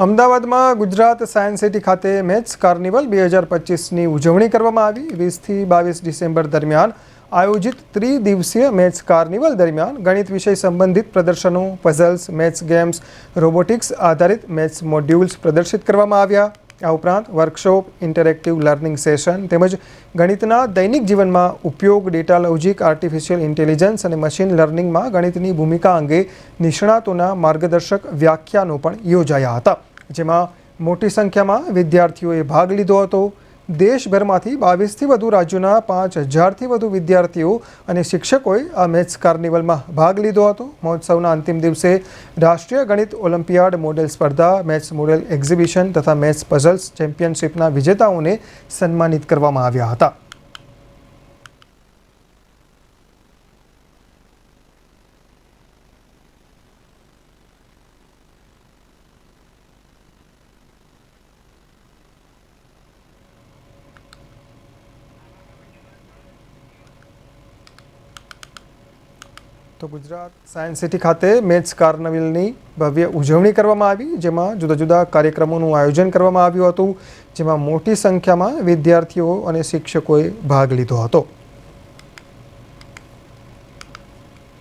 અમદાવાદમાં Gujarat science city ખાતે maths carnival બે હજાર પચીસની ઉજવણી કરવામાં આવી. વીસથી બાવીસ ડિસેમ્બર દરમિયાન આયોજિત ત્રિદિવસીય મેથ્સ કાર્નિવલ દરમિયાન ગણિત વિષય સંબંધિત પ્રદર્શનો પઝલ્સ મેથ્સ ગેમ્સ રોબોટિક્સ આધારિત મેથ્સ મોડ્યુલ્સ પ્રદર્શિત કરવામાં આવ્યા. આ ઉપરાંત વર્કશોપ ઇન્ટરેક્ટિવ લર્નિંગ સેશન તેમજ ગણિતના દૈનિક જીવનમાં ઉપયોગ ડેટા લોજિક આર્ટિફિશિયલ ઇન્ટેલિજન્સ અને મશીન લર્નિંગમાં ગણિતની ભૂમિકા અંગે નિષ્ણાતોના માર્ગદર્શક વ્યાખ્યાનો પણ યોજાયા હતા. જેમાં મોટી સંખ્યામાં વિદ્યાર્થીઓએ ભાગ લીધો હતો. દેશભરમાંથી બાવીસથી વધુ રાજ્યોના પાંચ હજારથી વધુ વિદ્યાર્થીઓ અને શિક્ષકોએ આ મેથ્સ કાર્નિવલમાં ભાગ લીધો હતો. મહોત્સવના અંતિમ દિવસે રાષ્ટ્રીય ગણિત ઓલિમ્પિયાડ મોડેલ સ્પર્ધા, મેથ્સ મોડેલ એક્ઝિબિશન તથા મેથ્સ પઝલ્સ ચેમ્પિયનશિપના વિજેતાઓને સન્માનિત કરવામાં આવ્યા હતા. તો ગુજરાત સાયન્સ સિટી ખાતે મેથ્સ કાર્નવિલની ભવ્ય ઉજવણી કરવામાં આવી, જેમાં જુદા જુદા કાર્યક્રમોનું આયોજન કરવામાં આવ્યું હતું, જેમાં મોટી સંખ્યામાં વિદ્યાર્થીઓ અને શિક્ષકોએ ભાગ લીધો હતો.